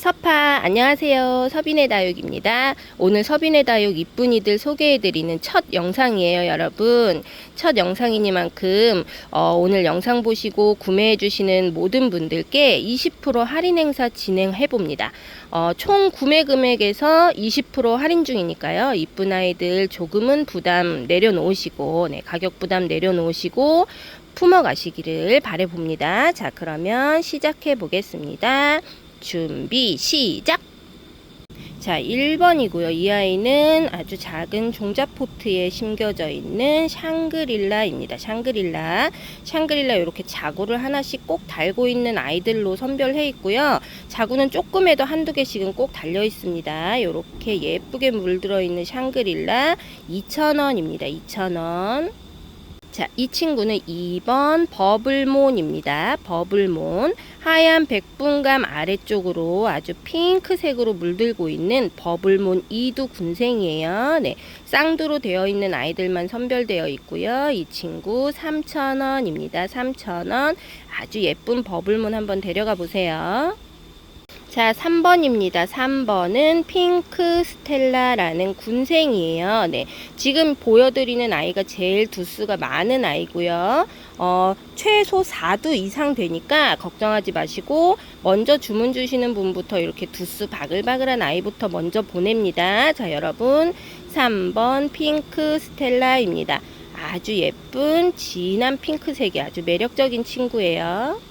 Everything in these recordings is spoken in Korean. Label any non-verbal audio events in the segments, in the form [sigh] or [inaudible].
서파 안녕하세요. 서빈의 다육입니다. 오늘 서빈의 다육 이쁜이들 소개해드리는 첫 영상이에요 여러분. 첫 영상이니만큼 어, 오늘 영상 보시고 구매해주시는 모든 분들께 20% 할인 행사 진행해 봅니다. 어, 총 구매 금액에서 20% 할인 중이니까요. 이쁜 아이들 조금은 부담 내려놓으시고 네, 가격 부담 내려놓으시고 품어 가시기를 바래 봅니다. 자 그러면 시작해 보겠습니다 준비 시작! 자, 1번이고요. 이 아이는 아주 작은 종자포트에 심겨져 있는 샹그릴라입니다. 샹그릴라. 샹그릴라 이렇게 자구를 하나씩 꼭 달고 있는 아이들로 선별해 있고요. 자구는 조금에도 한두 개씩은 꼭 달려 있습니다. 이렇게 예쁘게 물들어 있는 샹그릴라 2,000원입니다. 2,000원. 자, 이 친구는 2번 버블몬입니다. 버블몬. 하얀 백분감 아래쪽으로 아주 핑크색으로 물들고 있는 버블몬 이두 군생이에요. 네. 쌍두로 되어 있는 아이들만 선별되어 있고요. 이 친구 3,000원입니다. 3,000원. 아주 예쁜 버블몬 한번 데려가 보세요. 자, 3번입니다. 3번은 핑크 스텔라라는 군생이에요. 네. 지금 보여드리는 아이가 제일 두수가 많은 아이고요. 어, 최소 4두 이상 되니까 걱정하지 마시고 먼저 주문 주시는 분부터 이렇게 두수 바글바글한 아이부터 먼저 보냅니다. 자, 여러분 3번 핑크 스텔라입니다. 아주 예쁜 진한 핑크색이 아주 매력적인 친구예요.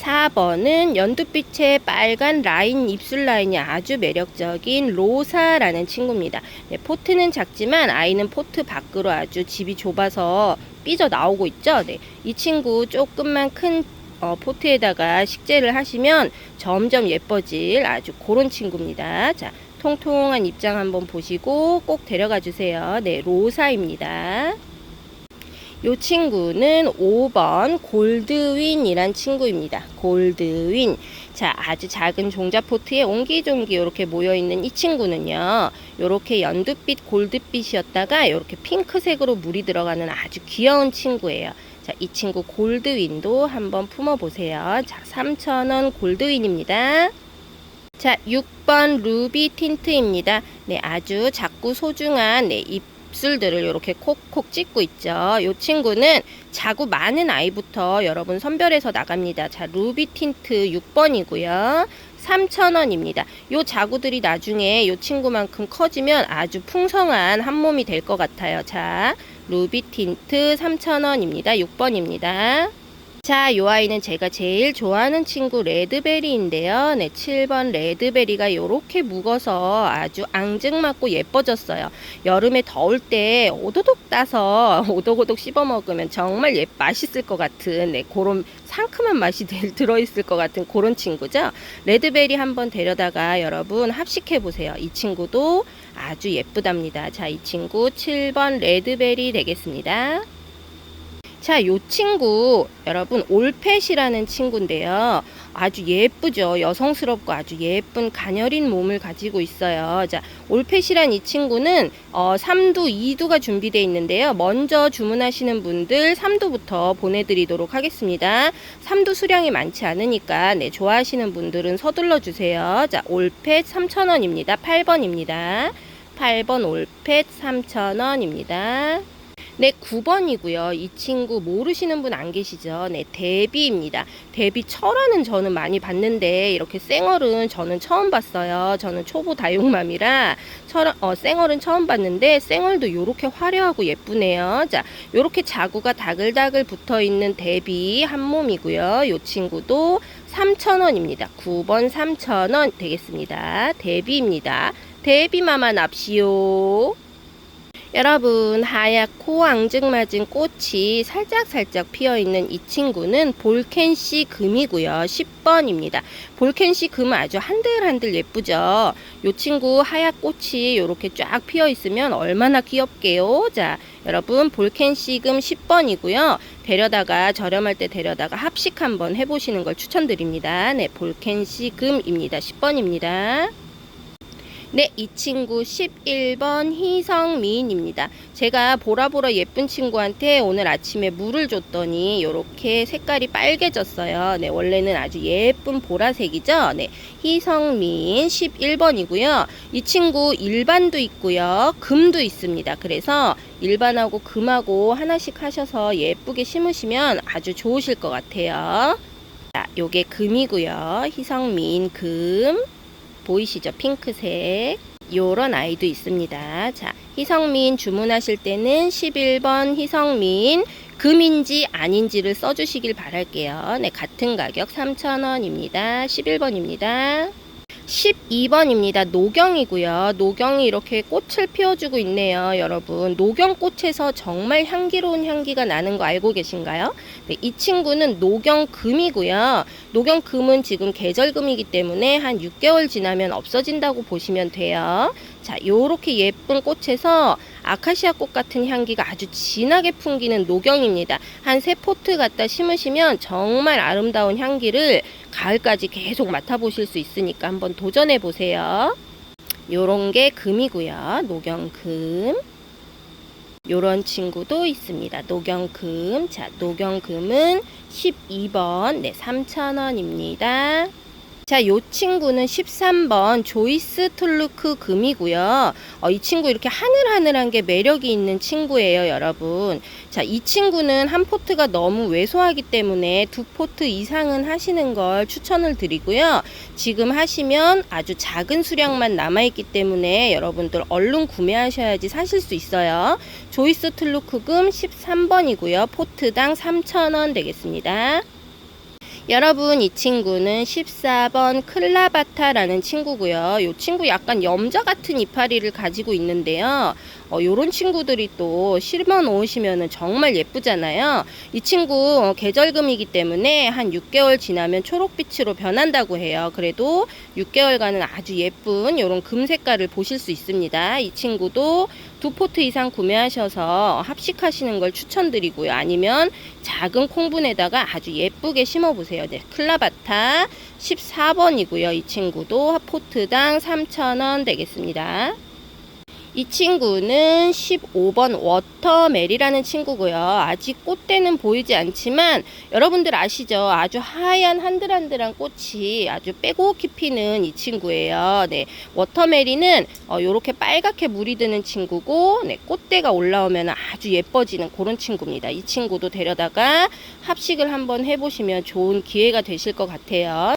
4번은 연두빛의 빨간 라인 입술 라인이 아주 매력적인 로사라는 친구입니다. 네, 포트는 작지만 아이는 포트 밖으로 아주 집이 좁아서 삐져 나오고 있죠. 네, 이 친구 조금만 큰 어, 포트에다가 식재를 하시면 점점 예뻐질 아주 그런 친구입니다. 자, 통통한 입장 한번 보시고 꼭 데려가 주세요. 네, 로사입니다. 요 친구는 5번 골드윈이란 친구입니다. 골드윈. 자, 아주 작은 종자포트에 옹기종기 이렇게 모여 있는 이 친구는요. 이렇게 연두빛 골드빛이었다가 이렇게 핑크색으로 물이 들어가는 아주 귀여운 친구예요. 자, 이 친구 골드윈도 한번 품어 보세요. 자, 3,000원 골드윈입니다. 자, 6번 루비 틴트입니다. 네, 아주 작고 소중한 네, 이 입술들을 이렇게 콕콕 찍고 있죠. 이 친구는 자구 많은 아이부터 여러분 선별해서 나갑니다. 자, 루비 틴트 6번이고요. 3,000원입니다. 요 자구들이 나중에 요 친구만큼 커지면 아주 풍성한 한 몸이 될 것 같아요. 자, 루비 틴트 3,000원입니다. 6번입니다. 자, 요 아이는 제가 제일 좋아하는 친구 레드베리인데요. 네, 7번 레드베리가 요렇게 묵어서 아주 앙증맞고 예뻐졌어요. 여름에 더울 때 오도독 따서 [laughs] 오독오독 씹어 먹으면 정말 예, 맛있을 것 같은 네, 그런 상큼한 맛이 [laughs] 들어있을 것 같은 그런 친구죠. 레드베리 한번 데려다가 여러분 합식해 보세요. 이 친구도 아주 예쁘답니다. 자, 이 친구 7번 레드베리 되겠습니다. 자, 요 친구 여러분 올펫이라는 친구인데요. 아주 예쁘죠. 여성스럽고 아주 예쁜 가녀린 몸을 가지고 있어요. 자, 올펫이란 이 친구는 어, 3두, 2두가 준비되어 있는데요. 먼저 주문하시는 분들 3두부터 보내드리도록 하겠습니다. 3두 수량이 많지 않으니까 네, 좋아하시는 분들은 서둘러 주세요. 자, 올펫 3,000원입니다. 8번입니다. 8번 올펫 3,000원입니다. 네, 9번이고요. 이 친구 모르시는 분 안 계시죠? 네, 데비입니다. 데비 철화는 저는 많이 봤는데 이렇게 쌩얼은 저는 처음 봤어요. 저는 초보 다육맘이라 철 어, 쌩얼은 처음 봤는데 쌩얼도 이렇게 화려하고 예쁘네요. 자, 이렇게 자구가 다글다글 붙어 있는 데비 한 몸이고요. 이 친구도 3,000원입니다. 9번 3,000원 되겠습니다. 데비입니다. 데비마마 납시오. 여러분 하얗고 앙증맞은 꽃이 살짝살짝 피어있는 이 친구는 볼켄시 금이고요. 10번입니다. 볼켄시 금은 아주 한들한들 예쁘죠. 이 친구 하얗 꽃이 이렇게 쫙 피어있으면 얼마나 귀엽게요. 자 여러분 볼켄시 금 10번이고요. 데려다가 저렴할 때 데려다가 합식 한번 해보시는 걸 추천드립니다. 네 볼켄시 금입니다. 10번입니다. 네, 이 친구 11번 희성미인입니다. 제가 보라보라 예쁜 친구한테 오늘 아침에 물을 줬더니 이렇게 색깔이 빨개졌어요. 네, 원래는 아주 예쁜 보라색이죠. 네, 희성미인 11번이고요. 이 친구 일반도 있고요. 금도 있습니다. 그래서 일반하고 금하고 하나씩 하셔서 예쁘게 심으시면 아주 좋으실 것 같아요. 자, 요게 금이고요. 희성미인 금. 보이시죠? 핑크색. 요런 아이도 있습니다. 자, 희성민 주문하실 때는 11번 희성민 금인지 아닌지를 써주시길 바랄게요. 네, 같은 가격 3,000원입니다. 11번입니다. 12번입니다. 노경이고요. 노경이 이렇게 꽃을 피워주고 있네요, 여러분. 노경꽃에서 정말 향기로운 향기가 나는 거 알고 계신가요? 네, 이 친구는 노경금이고요. 노경금은 지금 계절금이기 때문에 한 6개월 지나면 없어진다고 보시면 돼요. 자, 요렇게 예쁜 꽃에서 아카시아 꽃 같은 향기가 아주 진하게 풍기는 노경입니다. 한 세 포트 갖다 심으시면 정말 아름다운 향기를 가을까지 계속 맡아보실 수 있으니까 한번 도전해 보세요. 요런 게 금이고요. 노경금. 요런 친구도 있습니다. 노경금. 자, 노경금은 12번. 네, 3,000원입니다. 자, 요 친구는 13번 조이스 툴루크 금이고요. 어, 이 친구 이렇게 하늘하늘한 게 매력이 있는 친구예요, 여러분. 자, 이 친구는 한 포트가 너무 왜소하기 때문에 두 포트 이상은 하시는 걸 추천을 드리고요. 지금 하시면 아주 작은 수량만 남아있기 때문에 여러분들 얼른 구매하셔야지 사실 수 있어요. 조이스 툴루크 금 13번이고요. 포트당 3,000원 되겠습니다. 여러분 이 친구는 14번 클라바타라는 친구고요. 이 친구 약간 염자 같은 이파리를 가지고 있는데요. 어, 요런 친구들이 또 실만 놓으시면 정말 예쁘잖아요. 이 친구 어, 계절금이기 때문에 한 6개월 지나면 초록빛으로 변한다고 해요. 그래도 6개월간은 아주 예쁜 요런 금 색깔을 보실 수 있습니다. 이 친구도 두 포트 이상 구매하셔서 합식하시는 걸 추천드리고요. 아니면 작은 콩분에다가 아주 예쁘게 심어 보세요. 네, 클라바타 14번이고요. 이 친구도 포트당 3,000원 되겠습니다. 이 친구는 15번 워터멜이라는 친구고요. 아직 꽃대는 보이지 않지만 여러분들 아시죠? 아주 하얀 한들한들한 꽃이 아주 빼곡히 피는 이 친구예요. 네, 워터멜이는 어, 요렇게 빨갛게 물이 드는 친구고 네, 꽃대가 올라오면 아주 예뻐지는 그런 친구입니다. 이 친구도 데려다가 합식을 한번 해보시면 좋은 기회가 되실 것 같아요.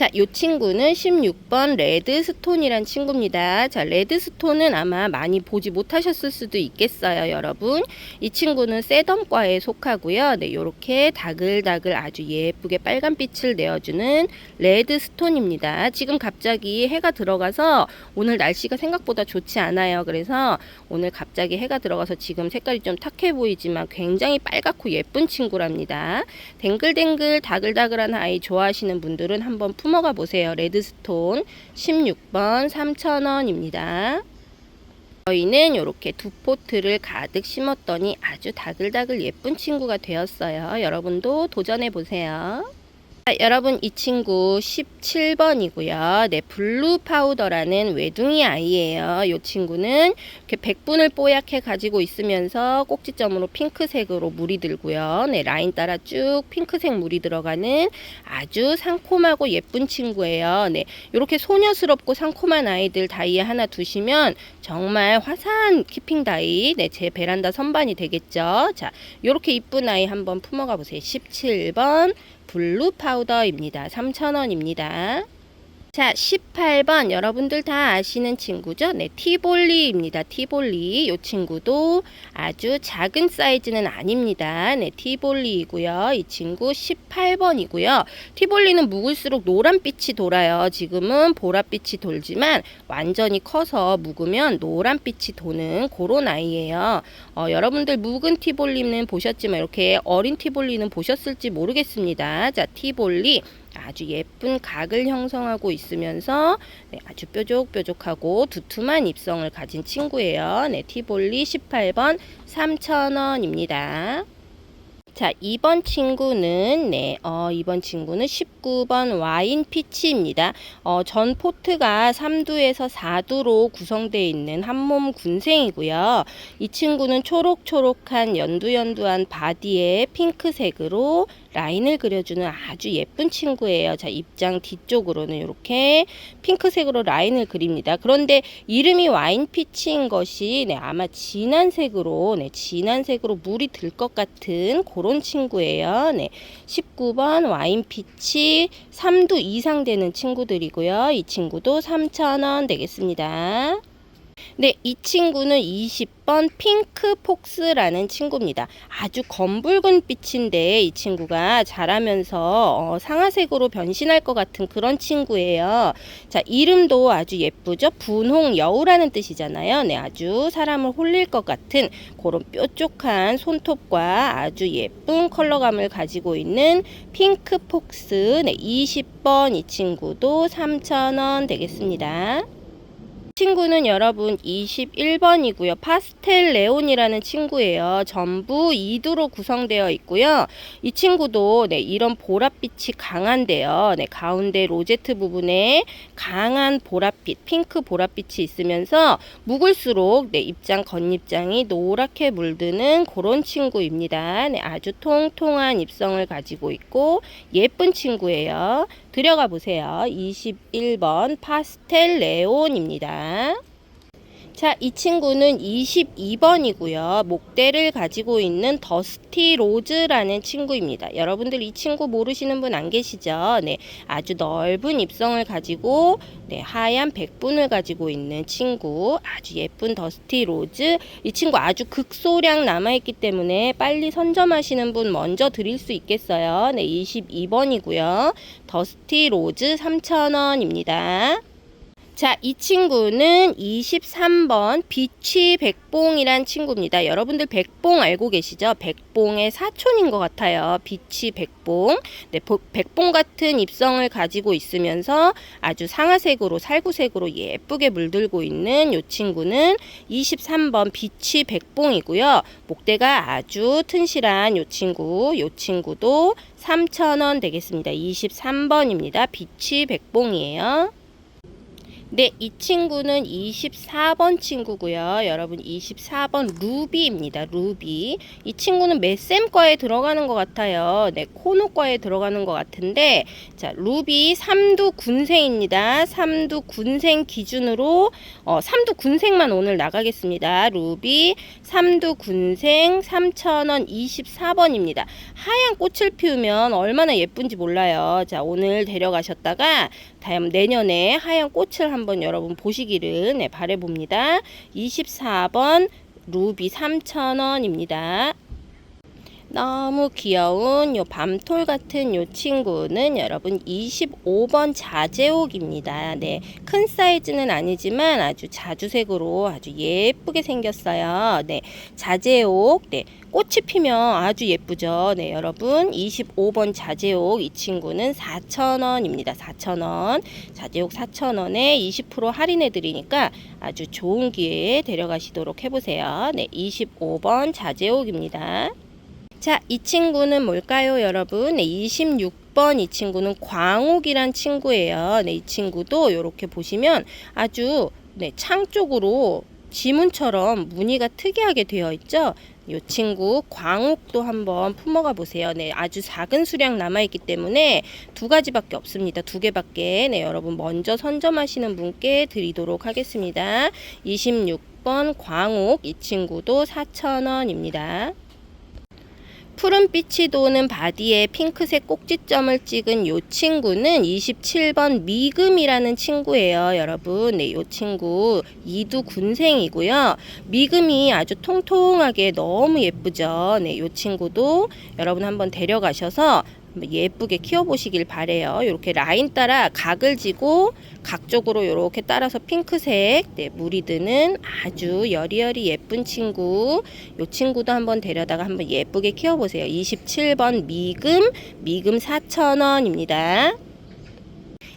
자, 이 친구는 16번 레드스톤이란 친구입니다. 자, 레드스톤은 아마 많이 보지 못하셨을 수도 있겠어요, 여러분. 이 친구는 세덤과에 속하고요. 네, 요렇게 다글다글 아주 예쁘게 빨간 빛을 내어주는 레드스톤입니다. 지금 갑자기 해가 들어가서 오늘 날씨가 생각보다 좋지 않아요. 그래서 오늘 갑자기 해가 들어가서 지금 색깔이 좀 탁해 보이지만 굉장히 빨갛고 예쁜 친구랍니다. 댕글댕글 다글다글한 아이 좋아하시는 분들은 한번 품 어가 보세요. 레드스톤 16번 3,000원입니다. 저희는 이렇게 두 포트를 가득 심었더니 아주 다글다글 예쁜 친구가 되었어요. 여러분도 도전해 보세요. 자, 여러분 이 친구 17번이고요. 네, 블루 파우더라는 외둥이 아이예요. 이 친구는 이렇게 백분을 뽀얗게 가지고 있으면서 꼭지점으로 핑크색으로 물이 들고요. 네, 라인 따라 쭉 핑크색 물이 들어가는 아주 상콤하고 예쁜 친구예요. 네, 이렇게 소녀스럽고 상콤한 아이들 다이에 하나 두시면 정말 화사한 키핑 다이 네, 제 베란다 선반이 되겠죠. 자, 이렇게 이쁜 아이 한번 품어가 보세요. 17번 블루 파우더입니다. 3,000원입니다. 자, 18번 여러분들 다 아시는 친구죠? 네, 티볼리입니다. 티볼리. 이 친구도 아주 작은 사이즈는 아닙니다. 네, 티볼리이고요. 이 친구 18번이고요. 티볼리는 묵을수록 노란빛이 돌아요. 지금은 보랏빛이 돌지만 완전히 커서 묵으면 노란빛이 도는 그런 아이예요. 어, 여러분들 묵은 티볼리는 보셨지만 이렇게 어린 티볼리는 보셨을지 모르겠습니다. 자, 티볼리 아주 예쁜 각을 형성하고 있으면서 네, 아주 뾰족뾰족하고 두툼한 입성을 가진 친구예요. 네, 티볼리 18번 3,000원입니다. 자, 2번 친구는, 네, 어, 이번 친구는 19번 와인 피치입니다. 어, 전 포트가 3두에서 4두로 구성되어 있는 한몸 군생이고요. 이 친구는 초록초록한 연두연두한 바디에 핑크색으로 라인을 그려주는 아주 예쁜 친구예요. 자, 입장 뒤쪽으로는 이렇게 핑크색으로 라인을 그립니다. 그런데 이름이 와인 피치인 것이 네, 아마 진한 색으로, 네, 진한 색으로 물이 들 것 같은 그런 친구예요. 네, 19번 와인 피치 3두 이상 되는 친구들이고요. 이 친구도 3,000원 되겠습니다. 네, 이 친구는 20번 핑크 폭스라는 친구입니다. 아주 검붉은 빛인데 이 친구가 자라면서 어, 상아색으로 변신할 것 같은 그런 친구예요. 자, 이름도 아주 예쁘죠? 분홍 여우라는 뜻이잖아요. 네, 아주 사람을 홀릴 것 같은 그런 뾰족한 손톱과 아주 예쁜 컬러감을 가지고 있는 핑크 폭스. 네, 20번 이 친구도 3,000원 되겠습니다. 친구는 여러분 21번이고요. 파스텔 레온이라는 친구예요. 전부 2두로 구성되어 있고요. 이 친구도 네, 이런 보랏빛이 강한데요. 네, 가운데 로제트 부분에 강한 보랏빛, 핑크 보랏빛이 있으면서 묵을수록 네, 입장 겉입장이 노랗게 물드는 그런 친구입니다. 네, 아주 통통한 입성을 가지고 있고 예쁜 친구예요. 들어가 보세요. 21번 파스텔 레온입니다. 자, 이 친구는 22번이고요. 목대를 가지고 있는 더스티 로즈라는 친구입니다. 여러분들 이 친구 모르시는 분 안 계시죠? 네. 아주 넓은 입성을 가지고 네, 하얀 백분을 가지고 있는 친구. 아주 예쁜 더스티 로즈. 이 친구 아주 극소량 남아 있기 때문에 빨리 선점하시는 분 먼저 드릴 수 있겠어요. 네, 22번이고요. 더스티 로즈 3,000원입니다. 자, 이 친구는 23번 비치 백봉이란 친구입니다. 여러분들 백봉 알고 계시죠? 백봉의 사촌인 것 같아요. 비치 백봉. 네, 보- 백봉 같은 입성을 가지고 있으면서 아주 상아색으로 살구색으로 예쁘게 물들고 있는 이 친구는 23번 비치 백봉이고요. 목대가 아주 튼실한 이 친구, 이 친구도 3,000원 되겠습니다. 23번입니다. 비치 백봉이에요. 네, 이 친구는 24번 친구고요. 여러분 24번 루비입니다. 루비. 이 친구는 메셈과에 들어가는 것 같아요. 네, 코노과에 들어가는 것 같은데 자, 루비 3두 군생입니다. 3두 군생 기준으로 어, 3두 군생만 오늘 나가겠습니다. 루비 3두 군생 3,000원 24번입니다. 하얀 꽃을 피우면 얼마나 예쁜지 몰라요. 자, 오늘 데려가셨다가 다음 내년에 하얀 꽃을 한번 여러분 보시기를 네, 바래봅니다. 24번 루비 3,000원입니다. 너무 귀여운 요 밤톨 같은 요 친구는 여러분 25번 자제옥입니다. 네. 큰 사이즈는 아니지만 아주 자주색으로 아주 예쁘게 생겼어요. 네. 자제옥. 네. 꽃이 피면 아주 예쁘죠. 네, 여러분. 25번 자제옥 이 친구는 4,000원입니다. 4,000원. 자제옥 4,000원에 20% 할인해 드리니까 아주 좋은 기회에 데려가시도록 해 보세요. 네, 25번 자제옥입니다. 자, 이 친구는 뭘까요, 여러분? 네, 26번 이 친구는 광옥이란 친구예요. 네, 이 친구도 이렇게 보시면 아주 네, 창 쪽으로 지문처럼 무늬가 특이하게 되어 있죠. 이 친구 광옥도 한번 품어가 보세요. 네, 아주 작은 수량 남아 있기 때문에 두 가지밖에 없습니다. 두 개밖에 네, 여러분 먼저 선점하시는 분께 드리도록 하겠습니다. 26번 광옥 이 친구도 4,000원입니다. 푸른빛이 도는 바디에 핑크색 꼭지점을 찍은 이 친구는 27번 미금이라는 친구예요, 여러분. 네, 이 친구 이두 군생이고요. 미금이 아주 통통하게 너무 예쁘죠. 네, 이 친구도 여러분 한번 데려가셔서 예쁘게 키워보시길 바래요. 이렇게 라인 따라 각을 지고 각쪽으로 이렇게 따라서 핑크색 네, 물이 드는 아주 여리여리 예쁜 친구. 이 친구도 한번 데려다가 한번 예쁘게 키워보세요. 27번 미금, 미금 4,000원입니다.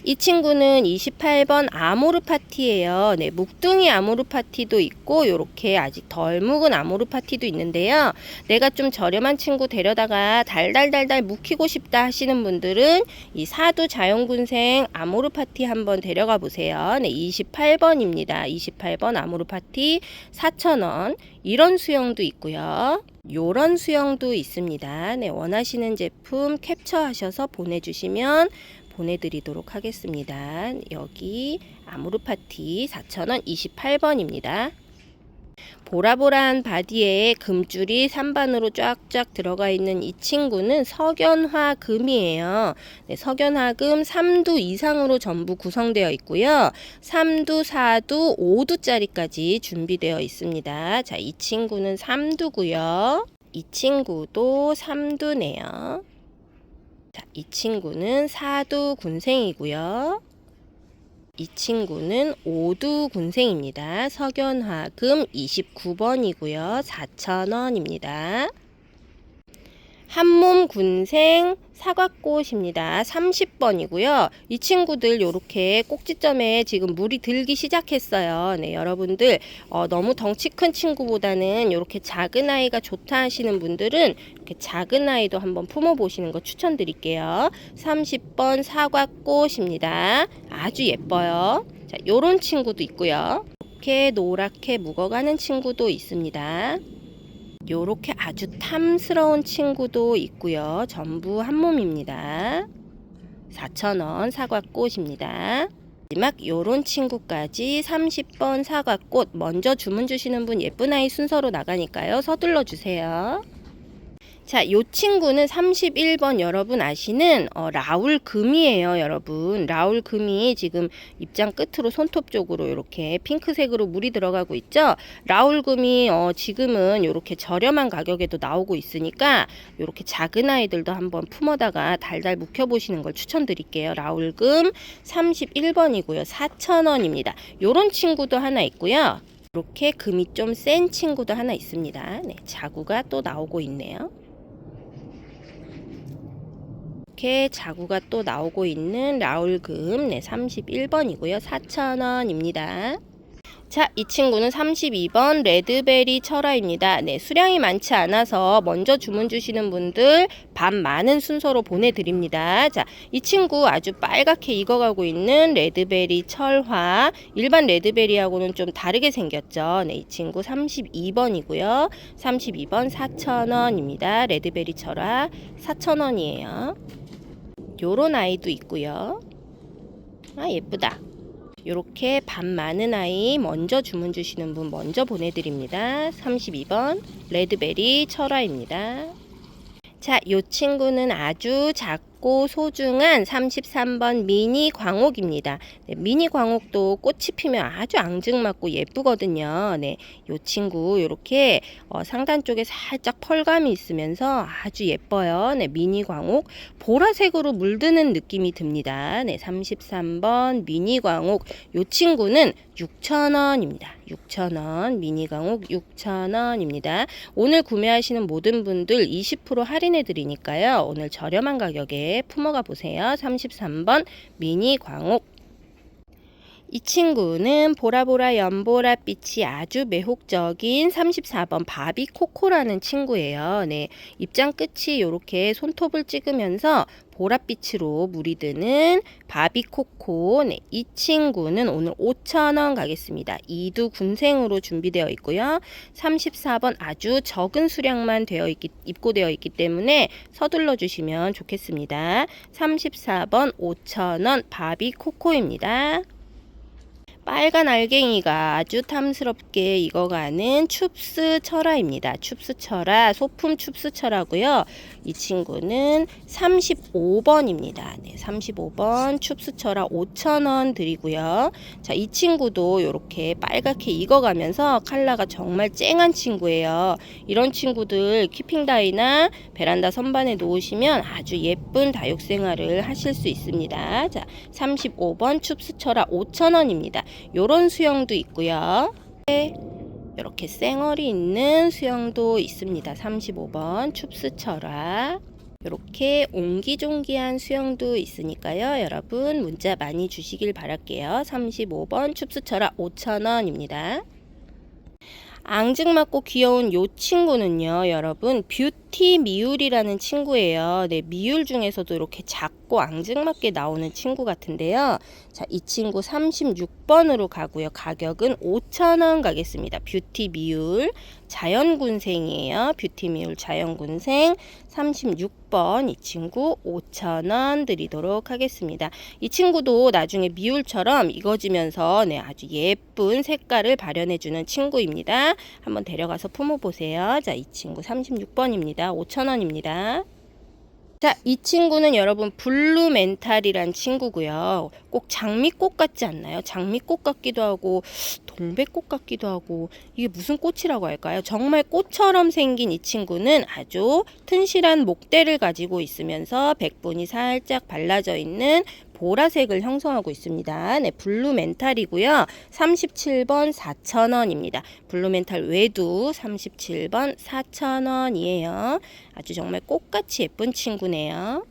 이 친구는 28번 아모르 파티예요. 네, 묵둥이 아모르 파티도 있고 요렇게 아직 덜 묵은 아모르 파티도 있는데요. 내가 좀 저렴한 친구 데려다가 달달달달 묵히고 싶다 하시는 분들은 이 사두 자연군생 아모르 파티 한번 데려가 보세요. 네, 28번입니다. 28번 아모르 파티 4,000원. 이런 수영도 있고요. 요런 수영도 있습니다. 네, 원하시는 제품 캡처하셔서 보내주시면 보내드리도록 하겠습니다. 여기 아모르 파티 4,000원 28번입니다. 보라보라한 바디에 금줄이 3반으로 쫙쫙 들어가 있는 이 친구는 석연화 금이에요. 네, 석연화 금 3두 이상으로 전부 구성되어 있고요. 3두, 4두, 5두짜리까지 준비되어 있습니다. 자, 이 친구는 3두고요. 이 친구도 3두네요. 자, 이 친구는 4두 군생이고요. 이 친구는 오두 군생입니다. 석연화금 29번이고요. 4,000원입니다. 한몸 군생 사과꽃입니다. 30번이고요. 이 친구들 요렇게 꼭지점에 지금 물이 들기 시작했어요. 네, 여러분들 어, 너무 덩치 큰 친구보다는 요렇게 작은 아이가 좋다 하시는 분들은 이렇게 작은 아이도 한번 품어 보시는 거 추천드릴게요. 30번 사과꽃입니다. 아주 예뻐요. 자, 요런 친구도 있고요. 이렇게 노랗게 묵어가는 친구도 있습니다. 요렇게 아주 탐스러운 친구도 있고요. 전부 한 몸입니다. 4,000원 사과꽃입니다. 마지막 요런 친구까지 30번 사과꽃 먼저 주문 주시는 분 예쁜 아이 순서로 나가니까요. 서둘러 주세요. 자, 요 친구는 31번 여러분 아시는 어, 라울 금이에요, 여러분. 라울 금이 지금 입장 끝으로 손톱 쪽으로 이렇게 핑크색으로 물이 들어가고 있죠. 라울 금이 어, 지금은 이렇게 저렴한 가격에도 나오고 있으니까 이렇게 작은 아이들도 한번 품어다가 달달 묵혀 보시는 걸 추천드릴게요. 라울 금 31번이고요. 4,000원입니다. 요런 친구도 하나 있고요. 이렇게 금이 좀 센 친구도 하나 있습니다. 네, 자구가 또 나오고 있네요. 이렇게 자구가 또 나오고 있는 라울금 네, 31번이고요. 4,000원입니다. 자, 이 친구는 32번 레드베리 철화입니다. 네, 수량이 많지 않아서 먼저 주문 주시는 분들 반 많은 순서로 보내드립니다. 자, 이 친구 아주 빨갛게 익어가고 있는 레드베리 철화. 일반 레드베리하고는 좀 다르게 생겼죠. 네, 이 친구 32번이고요. 32번 4,000원입니다. 레드베리 철화 4,000원이에요. 요런 아이도 있고요. 아, 예쁘다. 요렇게 반 많은 아이 먼저 주문 주시는 분 먼저 보내드립니다. 32번 레드베리 철화입니다. 자, 요 친구는 아주 작고 소중한 33번 미니 광옥입니다. 네, 미니 광옥도 꽃이 피면 아주 앙증맞고 예쁘거든요. 네, 요 친구 요렇게 어, 상단 쪽에 살짝 펄감이 있으면서 아주 예뻐요. 네, 미니 광옥 보라색으로 물드는 느낌이 듭니다. 네, 33번 미니 광옥 요 친구는 6,000원입니다. 6,000원 미니 광옥 6,000원입니다. 오늘 구매하시는 모든 분들 20% 할인해 드리니까요. 오늘 저렴한 가격에 품어가 보세요. 33번 미니 광옥 이 친구는 보라보라 연보라빛이 아주 매혹적인 34번 바비 코코라는 친구예요. 네, 입장 끝이 이렇게 손톱을 찍으면서 보랏빛으로 물이 드는 바비코코. 네, 이 친구는 오늘 5,000원 가겠습니다. 이두 군생으로 준비되어 있고요. 34번 아주 적은 수량만 되어 있기, 입고되어 있기 때문에 서둘러 주시면 좋겠습니다. 34번 5,000원 바비코코입니다. 빨간 알갱이가 아주 탐스럽게 익어가는 춥스 철화입니다. 춥스 철화, 소품 춥스 철화고요. 이 친구는 35번입니다. 네, 35번 춥스 철화 5,000원 드리고요. 자, 이 친구도 이렇게 빨갛게 익어가면서 컬러가 정말 쨍한 친구예요. 이런 친구들 키핑다이나 베란다 선반에 놓으시면 아주 예쁜 다육 생활을 하실 수 있습니다. 자, 35번 춥스 철화 5,000원입니다. 요런 수영도 있고요. 이렇게 쌩얼이 있는 수영도 있습니다. 35번 춥스 철화. 이렇게 옹기종기한 수영도 있으니까요. 여러분 문자 많이 주시길 바랄게요. 35번 춥수철아 5,000원입니다. 앙증맞고 귀여운 요 친구는요, 여러분, 뷰티 미울이라는 친구예요. 네, 미울 중에서도 이렇게 작고 앙증맞게 나오는 친구 같은데요. 자, 이 친구 36번으로 가고요. 가격은 5,000원 가겠습니다. 뷰티 미울 자연군생이에요. 뷰티 미울 자연군생 36번 이 친구 5,000원 드리도록 하겠습니다. 이 친구도 나중에 미울처럼 익어지면서 네, 아주 예쁜 색깔을 발현해 주는 친구입니다. 한번 데려가서 품어 보세요. 자, 이 친구 36번입니다. 5,000원입니다. 자, 이 친구는 여러분 블루 멘탈이란 친구고요. 꼭 장미꽃 같지 않나요? 장미꽃 같기도 하고 동백꽃 같기도 하고 이게 무슨 꽃이라고 할까요? 정말 꽃처럼 생긴 이 친구는 아주 튼실한 목대를 가지고 있으면서 백분이 살짝 발라져 있는 보라색을 형성하고 있습니다. 네, 블루 멘탈이고요. 37번 4,000원입니다. 블루 멘탈 외두 37번 4,000원이에요. 아주 정말 꽃같이 예쁜 친구네요.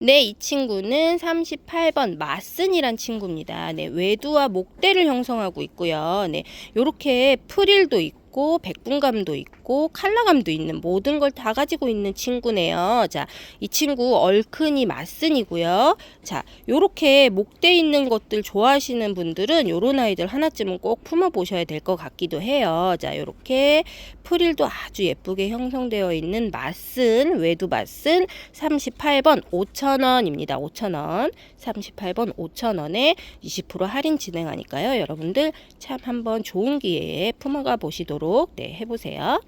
네, 이 친구는 38번 마슨이란 친구입니다. 네, 외두와 목대를 형성하고 있고요. 네, 요렇게 프릴도 있고 백분감도 있고 컬러감도 있는 모든 걸 다 가지고 있는 친구네요. 자, 이 친구 얼큰이 마슨이고요. 자, 요렇게 목대 있는 것들 좋아하시는 분들은 요런 아이들 하나쯤은 꼭 품어 보셔야 될 것 같기도 해요. 자, 요렇게 프릴도 아주 예쁘게 형성되어 있는 마슨, 외두 마슨 38번 5,000원입니다. 5,000원. 38번 5,000원에 20% 할인 진행하니까요. 여러분들 참 한번 좋은 기회에 품어가 보시도록 네, 해보세요.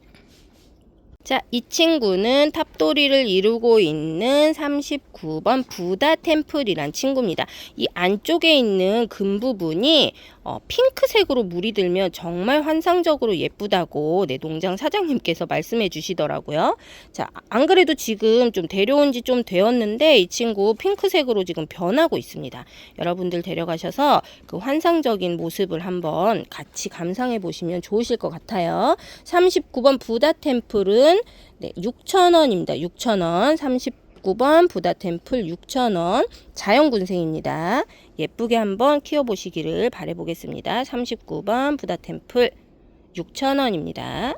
자, 이 친구는 탑도리를 이루고 있는 39번 부다 템플이란 친구입니다. 이 안쪽에 있는 금 부분이 어, 핑크색으로 물이 들면 정말 환상적으로 예쁘다고 네, 농장 사장님께서 말씀해 주시더라고요. 자, 안 그래도 지금 좀 데려온 지 좀 되었는데 이 친구 핑크색으로 지금 변하고 있습니다. 여러분들 데려가셔서 그 환상적인 모습을 한번 같이 감상해 보시면 좋으실 것 같아요. 39번 부다 템플은 네, 6,000원입니다. 6,000원. 39번 부다 템플 6,000원. 자연군생입니다. 예쁘게 한번 키워보시기를 바래보겠습니다. 39번 부다 템플 6,000원입니다.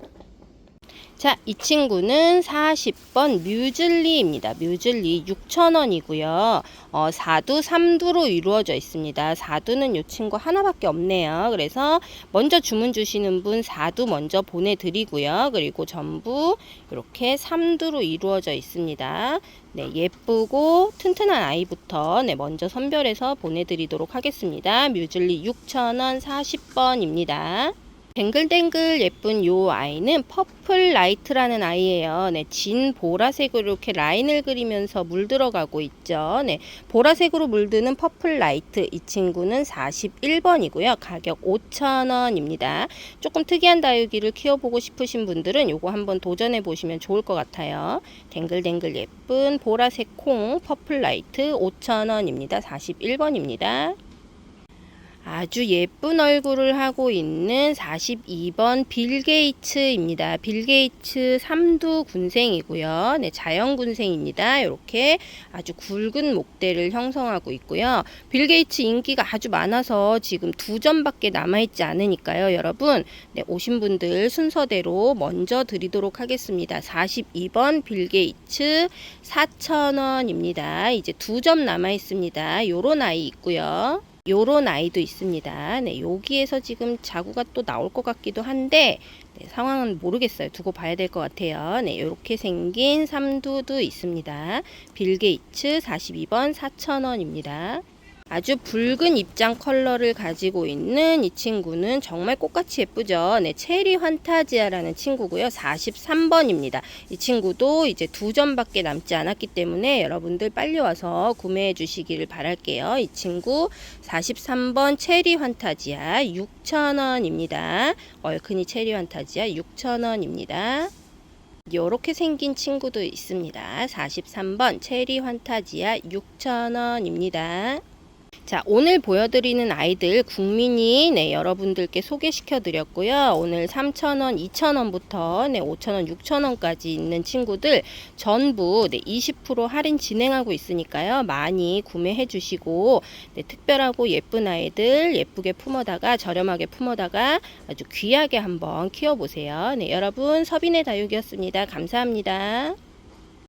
자, 이 친구는 40번 뮤즐리입니다. 뮤즐리 6,000원이고요. 어, 4두, 3두로 이루어져 있습니다. 4두는 이 친구 하나밖에 없네요. 그래서 먼저 주문 주시는 분 4두 먼저 보내드리고요. 그리고 전부 이렇게 3두로 이루어져 있습니다. 네, 예쁘고 튼튼한 아이부터 네, 먼저 선별해서 보내드리도록 하겠습니다. 뮤즐리 6,000원 40번입니다. 댕글댕글 예쁜 요 아이는 퍼플 라이트라는 아이예요. 네, 진 보라색으로 이렇게 라인을 그리면서 물들어가고 있죠. 네, 보라색으로 물드는 퍼플 라이트 이 친구는 41번이고요. 가격 5,000원입니다. 조금 특이한 다육이를 키워보고 싶으신 분들은 요거 한번 도전해 보시면 좋을 것 같아요. 댕글댕글 예쁜 보라색 콩 퍼플 라이트 5,000원입니다. 41번입니다. 아주 예쁜 얼굴을 하고 있는 42번 빌 게이츠입니다. 빌 게이츠 삼두 군생이고요. 네, 자연 군생입니다. 이렇게 아주 굵은 목대를 형성하고 있고요. 빌 게이츠 인기가 아주 많아서 지금 두 점밖에 남아 있지 않으니까요. 여러분, 네, 오신 분들 순서대로 먼저 드리도록 하겠습니다. 42번 빌 게이츠 4,000원입니다. 이제 두 점 남아 있습니다. 요런 아이 있고요. 요런 아이도 있습니다. 네, 여기에서 지금 자구가 또 나올 것 같기도 한데 네, 상황은 모르겠어요. 두고 봐야 될 것 같아요. 네, 이렇게 생긴 삼두도 있습니다. 빌 게이츠 42번 4,000원입니다. 아주 붉은 입장 컬러를 가지고 있는 이 친구는 정말 꽃같이 예쁘죠. 네, 체리 환타지아라는 친구고요. 43번입니다. 이 친구도 이제 두 점밖에 남지 않았기 때문에 여러분들 빨리 와서 구매해 주시기를 바랄게요. 이 친구 43번 체리 환타지아 6,000원입니다. 얼큰이 체리 환타지아 6,000원입니다. 이렇게 생긴 친구도 있습니다. 43번 체리 환타지아 6,000원입니다. 자, 오늘 보여드리는 아이들 국민이 네, 여러분들께 소개시켜 드렸고요. 오늘 3,000원, 2,000원부터 네, 5,000원, 6,000원까지 있는 친구들 전부 네, 20% 할인 진행하고 있으니까요. 많이 구매해 주시고 네, 특별하고 예쁜 아이들 예쁘게 품어다가 저렴하게 품어다가 아주 귀하게 한번 키워 보세요. 네, 여러분 서빈의 다육이었습니다. 감사합니다.